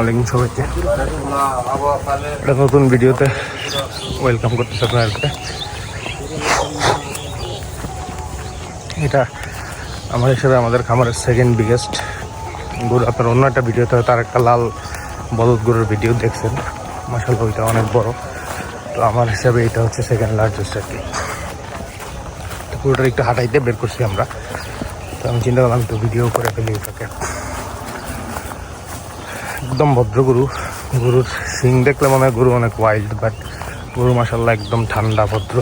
আলাইকুম সবাইকে। একটা নতুন ভিডিওতে ওয়েলকাম করতেছে আপনাদেরকে। এটা আমার হিসেবে আমাদের খামারের সেকেন্ড বিগেস্ট গরু। আপনার অন্য একটা ভিডিওতে তার একটা লাল বলদ গরুর ভিডিও দেখছেন। মাসাল্লাহ ওইটা অনেক বড়। তো আমার হিসাবে এটা হচ্ছে সেকেন্ড লার্জেস্ট আর কি। গরুটার একটু হাঁটাইতে বের করছি আমরা। তো আমি চিন্তা করলাম একটু ভিডিও করে ফেলি ওটাকে একদম ভদ্র গরু গরুর সিং দেখলে মনে হয় গরু অনেক ওয়াইল্ড বাট গরু মাসাল্লাহ একদম ঠান্ডা, ভদ্র।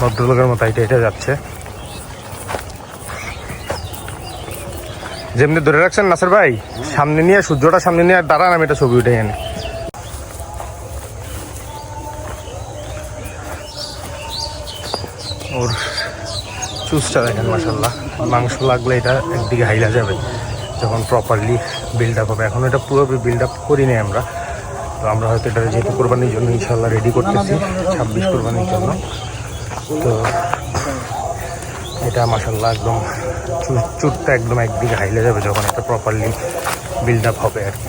ভদ্রলোকের মতো এটা এটা যাচ্ছে। যেমনি ধরে রাখছেন নাসের ভাই, সামনে নিয়ে, সূর্যটা সামনে নিয়ে আর দাঁড়ান, আমি এটা ছবি উঠে এনে ওর চুজটা দেখেন মাসাল্লাহ মাংস লাগলে এটা একদিকে হাইলা যাবে যখন প্রপারলি বিল্ড আপ হবে। এখন এটা পুরোপুরি বিল্ড আপ করিনি আমরা। তো আমরা হয়তো এটা যেহেতু কোরবানির জন্য ইনশাল্লাহ রেডি করতেছি ছাব্বিশ কোরবানির জন্য। তো এটা মাসাল্লাহ একদম চুর- চুরটা একদম একদিকে হাইলে যাবে যখন এটা প্রপারলি বিল্ড আপ হবে আর কি।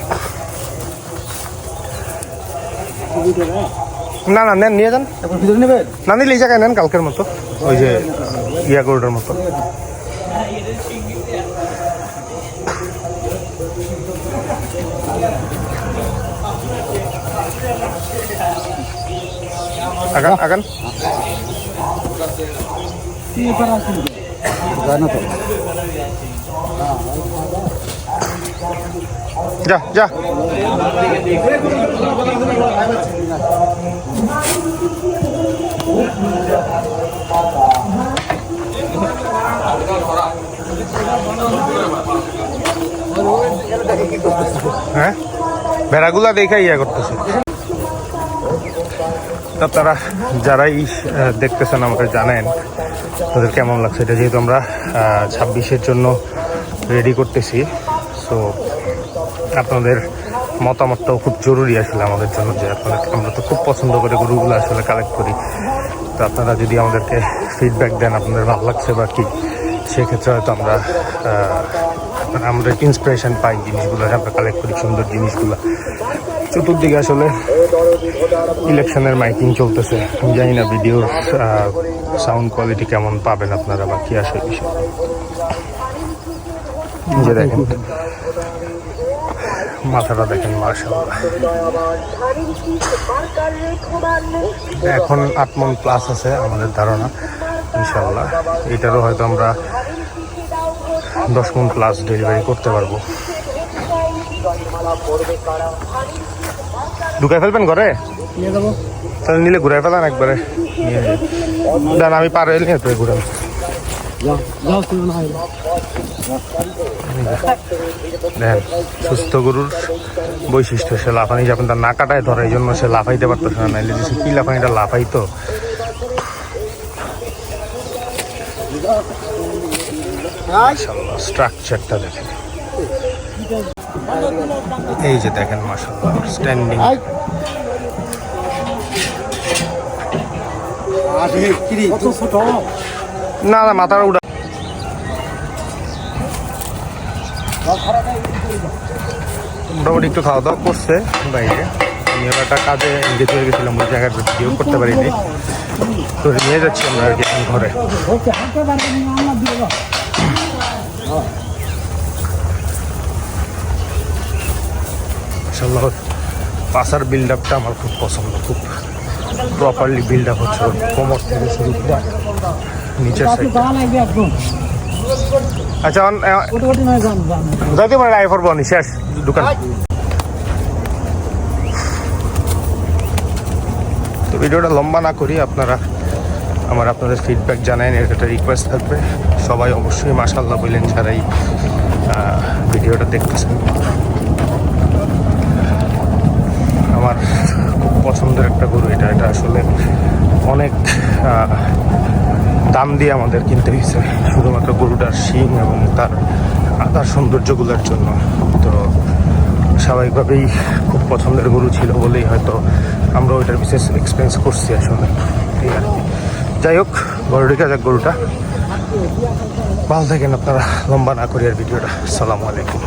না না নেন নিয়ে যান। না নিলে এই জায়গায় নেন কালকের মতো। ওই যে ইয়া গরুটার মতো আগান আগান যায় না তো যা যা হ্যাঁ? ভেড়াগুলা দেখে ইয়া করতেছে। তো আপনারা যারাই দেখতেছেন আমাকে জানেন, তাদের কেমন লাগছে? এটা যেহেতু আমরা ছাব্বিশের জন্য রেডি করতেছি সো আপনাদের মতামতটাও খুব জরুরি আসলে আমাদের জন্য, যে আপনাদের, আমরা তো খুব পছন্দ করে গরুগুলো আসলে কালেক্ট করি। তো আপনারা যদি আমাদেরকে ফিডব্যাক দেন, আপনাদের ভালো লাগছে বা কি, সেক্ষেত্রে হয়তো আমরা আহ, আমরা ইন্সপিরেশন পাই জিনিসগুলো আমরা কালেক্ট করি সুন্দর জিনিসগুলো। চতুর্দিকে আসলে ইলেকশনের মাইকিং চলতেছে। আমি জানি না ভিডিওর সাউন্ড কোয়ালিটি কেমন পাবেন আপনারা বা কি আসে বিষয়। যে দেখেন মাথাটা দেখেন মার্শাল্লাহ এখন আট মন প্লাস আছে আমাদের ধারণা ইনশাল্লাহ এটারও হয়তো আমরা দশ মন প্লাস ডেলিভারি করতে পারব। ঢুকাই ফেলবেন ঘরে? তাহলে নিলে ঘুরাই ফেলান একবারে। দেন আমি পার নিয়ে তো হয়। দেখেন সুস্থ গরুর বৈশিষ্ট্য সে লাফানি যাবেন তার না কাটায় ধরে এই জন্য সে লাফাইতে পারতেছে না। নাইলে যে সে কি লাফানিটা লাফাইতো। স্ট্রাকচারটা দেখেন। এই যে দেখেন মাসাল্লাহ স্ট্যান্ডিং কত ছোট না না মাথার উড়া মোটামুটি একটু খাওয়া দাওয়া করছে বাইরে। আমি একটা কাজে এঙ্গেজ হয়ে গেছিলাম ওই জায়গার ভিডিও করতে পারিনি। তো নিয়ে যাচ্ছি আমরা আর কি ঘরে। পাশার বিল্ড আপটা আমার খুব পছন্দ খুব প্রপারলি বিল্ড আপ হচ্ছে। কোমর থেকে শুরু করে নিচের আচ্ছা যাইতে পারে আইফোর বনি শেষ দোকান। ভিডিওটা লম্বা না করি আপনারা আমার আপনাদের ফিডব্যাক জানান এর একটা রিকোয়েস্ট থাকবে। সবাই অবশ্যই মাসাল্লাহ বললেন আহ, ভিডিওটা দেখতেছেন। আমার খুব পছন্দের একটা গরু এটা এটা আসলে অনেক দাম দিয়ে আমাদের কিনতে হয়েছে। শুধুমাত্র গরুটার শিং এবং তার আদার সৌন্দর্যগুলোর জন্য। তো স্বাভাবিকভাবেই খুব পছন্দের গরু ছিল বলেই হয়তো আমরা ওইটার বিশেষ এক্সপেন্স করছি আসলে। এই আর কি। যাই হোক গরুটিকে যাক গরুটা। ভালো থাকেন আপনারা, লম্বা না করি আর ভিডিওটা। সালামু আলাইকুম।